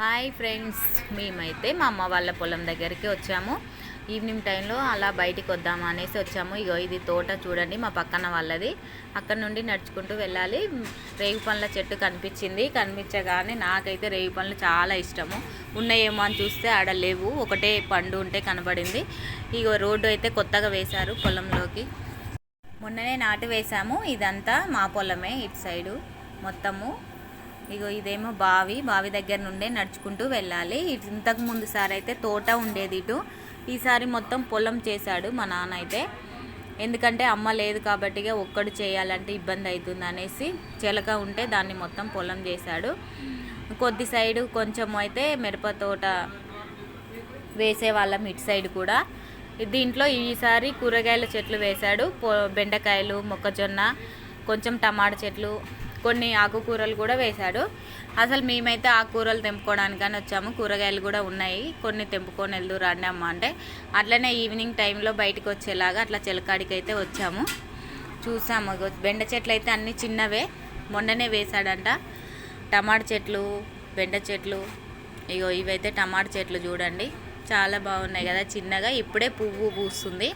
Hi friends మేమైతే మా అమ్మ వాళ్ళ పొలం దగ్గరికి వచ్చాము. ఈవినింగ్ టైంలో అలా బయటికి వద్దాము అనేసి వచ్చాము. ఇగో ఇది తోట చూడండి మా పక్కన వాళ్ళది. అక్కడ నుండి నడుచుకుంటూ వెళ్ళాలి. రేగు పండ్ల చెట్టు కనిపించింది. కనిపించగానే నాకైతే రేగు పండ్లు చాలా ఇష్టము. ఉన్నాయేమో అని చూస్తే ఆడ లేవు. ఒకటే పండు ఉంటే కనబడింది. ఇగో రోడ్డు అయితే కొత్తగా వేశారు పొలంలోకి. మొన్ననే నాటు వేసాము ఇదంతా మా పొలమే ఇటు సైడు మొత్తము. ఇగో ఇదేమో బావి బావి దగ్గర నుండే నడుచుకుంటూ వెళ్ళాలి. ఇంతకు ముందు సారి అయితే తోట ఉండేది ఇటు. ఈసారి మొత్తం పొలం చేశాడు మా నాన్న అయితే. ఎందుకంటే అమ్మ లేదు కాబట్టి ఒక్కడు చేయాలంటే ఇబ్బంది అవుతుంది అనేసి చిలక ఉంటే దాన్ని మొత్తం పొలం చేశాడు. కొద్ది సైడు కొంచెం అయితే మిరప తోట వేసే వాళ్ళం ఇటు సైడ్ కూడా. దీంట్లో ఈసారి కూరగాయల చెట్లు వేశాడు. బెండకాయలు మొక్కజొన్న కొంచెం టమాటా చెట్లు కొన్ని ఆకుకూరలు కూడా వేశాడు. అసలు మేమైతే ఆకుకూరలు తెంపుకోవడానికని వచ్చాము. కూరగాయలు కూడా ఉన్నాయి. కొన్ని తెంపుకొని వెళ్దు రండి అమ్మ అంటే అట్లనే ఈవినింగ్ టైంలో బయటకు వచ్చేలాగా అట్లా చిలకాడికి అయితే వచ్చాము. చూసాము బెండ చెట్లు అయితే అన్నీ చిన్నవే. మొన్ననే వేశాడంట. టమాటా చెట్లు బెండ చెట్లు ఇగో ఇవైతే టమాటా చెట్లు చూడండి. చాలా బాగున్నాయి కదా చిన్నగా. ఇప్పుడే పువ్వు పూస్తుంది.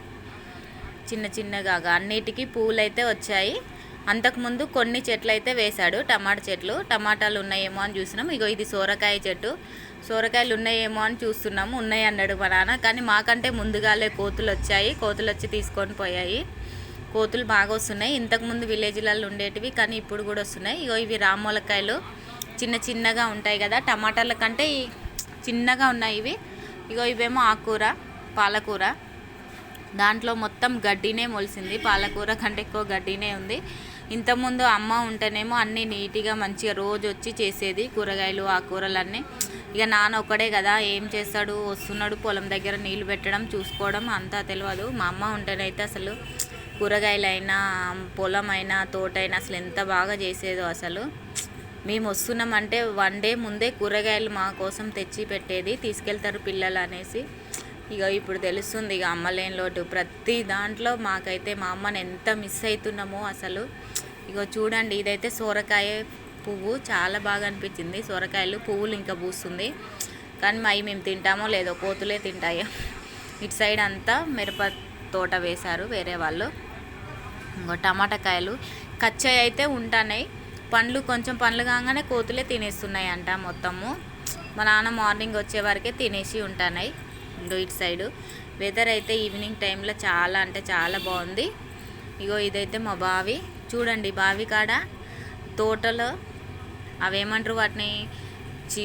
చిన్న చిన్నగా అన్నిటికీ పువ్వులు అయితే వచ్చాయి. అంతకుముందు కొన్ని చెట్లు అయితే వేశాడు టమాటా చెట్లు. టమాటాలు ఉన్నాయేమో అని చూసినాం ఇగో ఇది సోరకాయ చెట్టు. సోరకాయలు ఉన్నాయేమో అని చూస్తున్నాము ఉన్నాయి అన్నాడు మా నాన్న. కానీ మాకంటే ముందుగాలే కోతులు వచ్చాయి. కోతులు వచ్చి తీసుకొని పోయాయి. కోతులు బాగా వస్తున్నాయి. ఇంతకుముందు విలేజ్లలో ఉండేటివి కానీ ఇప్పుడు కూడా వస్తున్నాయి. ఇగో ఇవి రామూలకాయలు చిన్న చిన్నగా ఉంటాయి కదా. టమాటాల కంటే చిన్నగా ఉన్నాయి ఇవి. ఇగో ఇవేమో ఆకుకూర పాలకూర. దాంట్లో మొత్తం గడ్డినే మొలిసింది. పాలకూర కంటే ఎక్కువ గడ్డినే ఉంది. ఇంతకుముందు అమ్మ ఉంటేనేమో అన్నీ నీట్గా మంచిగా రోజు వచ్చి చేసేది కూరగాయలు ఆ కూరలన్నీ. ఇక నాన్న ఒక్కడే కదా ఏం చేస్తాడు? వస్తున్నాడు పొలం దగ్గర నీళ్ళు పెట్టడం చూసుకోవడం అంతా తెలియదు మా అమ్మ ఉంటేనైతే అసలు కూరగాయలైనా పొలం అయినా తోటైనా అసలు ఎంత బాగా చేసేదో అసలు. మేము వస్తున్నామంటే వన్ డే ముందే కూరగాయలు మా కోసం తెచ్చి పెట్టేది తీసుకెళ్తారు పిల్లలు అనేసి. ఇక ఇప్పుడు తెలుస్తుంది ఇక అమ్మలేని లోటు. ప్రతి దాంట్లో మాకైతే మా అమ్మని ఎంత మిస్ అవుతున్నామో అసలు. ఇగో చూడండి ఇదైతే సోరకాయ పువ్వు. చాలా బాగా అనిపించింది. సోరకాయలు పువ్వులు ఇంకా పూస్తుంది. కానీ మై మేము తింటామో లేదో కోతులే తింటాయో. ఇటు సైడ్ అంతా మిరప తోట వేశారు వేరే వాళ్ళు. ఇంకో టమాటా కాయలు కచ్చాయి అయితే ఉంటున్నాయి పండ్లు కొంచెం పండ్లు కాగానే కోతులే తినేస్తున్నాయి అంట మొత్తము. మా నాన్న మార్నింగ్ వచ్చే వరకే తినేసి ఉంటున్నాయి ఇంకో ఇటు సైడు. వెదర్ అయితే ఈవినింగ్ టైంలో చాలా అంటే చాలా బాగుంది. ఇగో ఇదైతే మా బావి. చూడండి బావి కాడ తోటలో అవేమంటారు వాటిని? చీ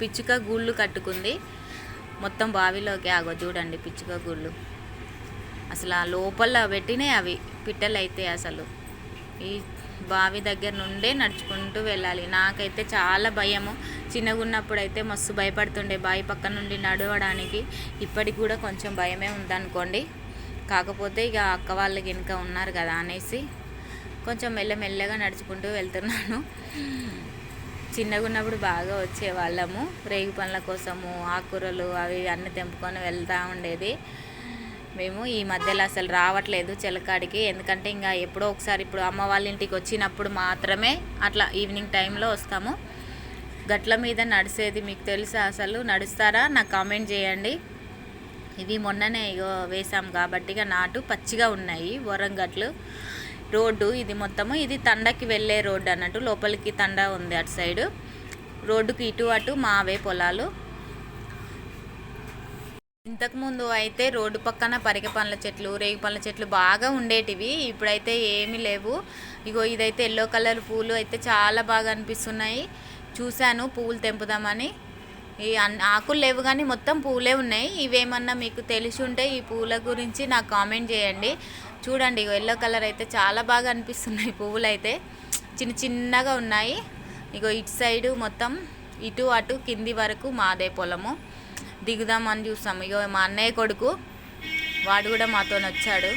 పిచ్చుక గూళ్ళు కట్టుకుంది. మొత్తం బావిలోకి ఆగో చూడండి పిచ్చుక గూళ్ళు. అసలు ఆ లోపల పెట్టినాయి అవి పిట్టలు అయితే అసలు. ఈ బావి దగ్గర నుండే నడుచుకుంటూ వెళ్ళాలి. నాకైతే చాలా భయము. చిన్నగా ఉన్నప్పుడు అయితే మస్తు భయపడుతుండే. బావి పక్క నుండి నడవడానికి ఇప్పటికి కూడా కొంచెం భయమే ఉందనుకోండి. కాకపోతే ఇక అక్క వాళ్ళకి వెనుక ఉన్నారు కదా అనేసి కొంచెం మెల్లమెల్లగా నడుచుకుంటూ వెళ్తున్నాను. చిన్నగా ఉన్నప్పుడు బాగా వచ్చేవాళ్ళము. రేగు పండ్ల కోసము ఆకుకూరలు అవి అన్నీ తెంపుకొని వెళ్తూ ఉండేది. మేము ఈ మధ్యలో అసలు రావట్లేదు చిలకాడికి ఎందుకంటే ఇంకా ఎప్పుడో ఒకసారి ఇప్పుడు అమ్మ వాళ్ళ ఇంటికి వచ్చినప్పుడు మాత్రమే అట్లా ఈవినింగ్ టైంలో వస్తాము. గట్ల మీద నడిసేది మీకు తెలుసా అసలు? నడుస్తారా? నాకు కామెంట్ చేయండి. ఇవి మొన్ననే ఇగో వేసాం కాబట్టి ఇక నాటు పచ్చిగా ఉన్నాయి వరంగట్లు రోడ్డు ఇది మొత్తము ఇది తండకి వెళ్ళే రోడ్డు అన్నట్టు లోపలికి తండ ఉంది అటు సైడు. రోడ్డుకి ఇటు అటు మావే పొలాలు. ఇంతకుముందు అయితే రోడ్డు పక్కన పరిగ పండ్ల చెట్లు రేగి పండ్ల చెట్లు బాగా ఉండేటివి ఇప్పుడైతే ఏమీ లేవు. ఇగో ఇదైతే ఎల్లో కలర్ పూలు అయితే చాలా బాగా అనిపిస్తున్నాయి. చూశాను పువ్వులు తెంపుదామని. ఈ ఆకులు లేవు కానీ మొత్తం పూలే ఉన్నాయి. ఇవేమన్నా మీకు తెలిసి ఉంటే ఈ పూల గురించి నాకు కామెంట్ చేయండి. చూడండి ఇగో ఎల్లో కలర్ అయితే చాలా బాగా అనిపిస్తున్నాయి పువ్వులు అయితే చిన్న చిన్నగా ఉన్నాయి. ఇగో ఇటు సైడు మొత్తం ఇటు అటు కింది వరకు మాదే పొలము. దిగుదామని చూస్తాము ఇగో మా అన్నయ్య కొడుకు వాడు కూడా మాతో వచ్చాడు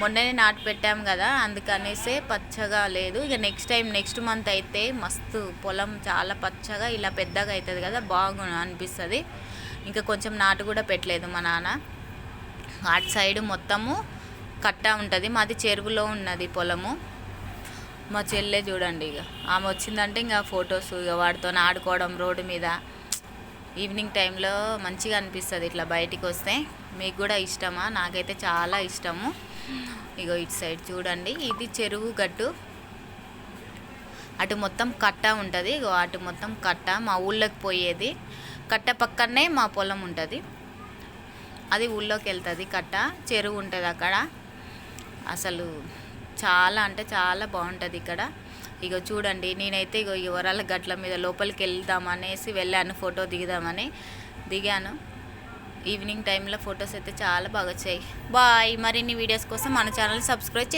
మొన్ననే నాటు పెట్టాం కదా అందుకనేసే పచ్చగా లేదు. ఇక నెక్స్ట్ టైం నెక్స్ట్ మంత్ అయితే మస్తు పొలం చాలా పచ్చగా ఇలా పెద్దగా అవుతుంది కదా బాగు అనిపిస్తుంది. ఇంకా కొంచెం నాటు కూడా పెట్టలేదు మా నాన్న. అటు సైడ్ మొత్తము కట్ట ఉంటుంది. మాది చెరువులో ఉన్నది పొలము. మా చెల్లె చూడండి ఇక. ఆమె వచ్చిందంటే ఇంకా ఫొటోస్ ఇక వాడితో ఆడుకోవడం రోడ్డు మీద. ఈవినింగ్ టైంలో మంచిగా అనిపిస్తుంది ఇట్లా బయటికి వస్తే. మీకు కూడా ఇష్టమా? నాకైతే చాలా ఇష్టము. ఇగో ఇటు సైడ్ చూడండి ఇది చెరువు గట్టు. అటు మొత్తం కట్ట ఉంటుంది ఇగో అటు మొత్తం కట్ట మా ఊళ్ళోకి పోయేది. కట్ట పక్కనే మా పొలం ఉంటుంది. అది ఊళ్ళోకి వెళ్తుంది కట్ట చెరువు ఉంటుంది అక్కడ. అసలు చాలా అంటే చాలా బాగుంటుంది ఇక్కడ. ఇగో చూడండి నేనైతే ఇగో ఈ వరాల గట్ల మీద లోపలికి వెళ్దాం అనేసి వెళ్ళాను ఫోటో దిగుదామని. దిగాను. ఈవినింగ్ టైంలో ఫొటోస్ అయితే చాలా బాగా వచ్చాయి. బాయ్. మరిన్ని వీడియోస్ కోసం మన ఛానల్ సబ్స్క్రైబ్ చే